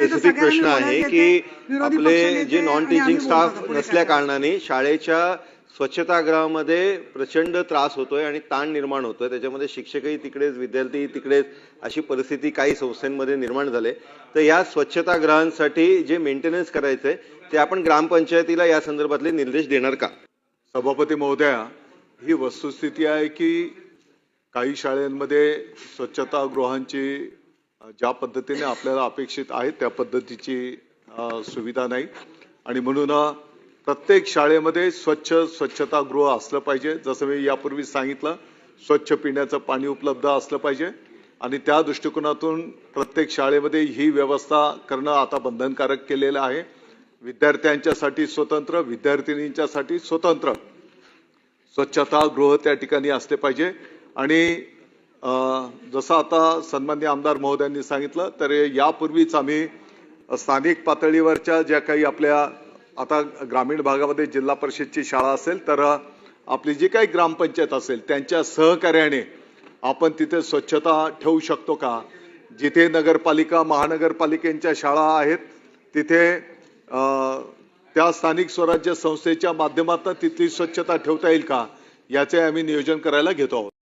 Specific प्रश्न आहे की आपले जे नॉन टीचिंग स्टाफ नसल्या कारणाने शाळेच्या स्वच्छतागृहामध्ये प्रचंड त्रास होतोय आणि ताण निर्माण होतोय. त्याच्यामध्ये शिक्षकही तिकडेच विद्यार्थी तिकडेच अशी परिस्थिती काही संस्थांमध्ये निर्माण झाले. तर या स्वच्छतागृहांसाठी जे मेंटेनन्स करायचंय ते आपण ग्रामपंचायतीला या संदर्भातले निर्देश देणार का? सभापती महोदया ही वस्तुस्थिती आहे की काही शाळांमध्ये स्वच्छतागृहांची ज्या पद्धतीने आपल्याला अपेक्षित आहे त्या पद्धतीची सुविधा नाही. आणि म्हणून प्रत्येक शाळेमध्ये स्वच्छ स्वच्छतागृह असलं पाहिजे. जसं मी यापूर्वी सांगितलं स्वच्छ पिण्याचं पाणी उपलब्ध असलं पाहिजे. आणि त्या दृष्टिकोनातून प्रत्येक शाळेमध्ये ही व्यवस्था करणं आता बंधनकारक केलेलं आहे. विद्यार्थ्यांच्यासाठी स्वतंत्र विद्यार्थिनींच्यासाठी स्वतंत्र स्वच्छतागृह त्या ठिकाणी असले पाहिजे. आणि जसं आता सन्मान्य आमदार महोदयांनी सांगितलं तर यापूर्वीच आम्ही स्थानिक पातळीवरच्या ज्या काही आपल्या आता ग्रामीण भागामध्ये जिल्हा परिषदची शाळा असेल तर आपली जी काही ग्रामपंचायत असेल त्यांच्या सहकार्याने आपण तिथे स्वच्छता ठेवू शकतो का? जिथे नगरपालिका महानगरपालिकेच्या शाळा आहेत तिथे अं, त्या स्थानिक स्वराज्य संस्थेच्या माध्यमातून तिथली स्वच्छता ठेवता येईल का? याचे आम्ही नियोजन करायला घेतो आहोत.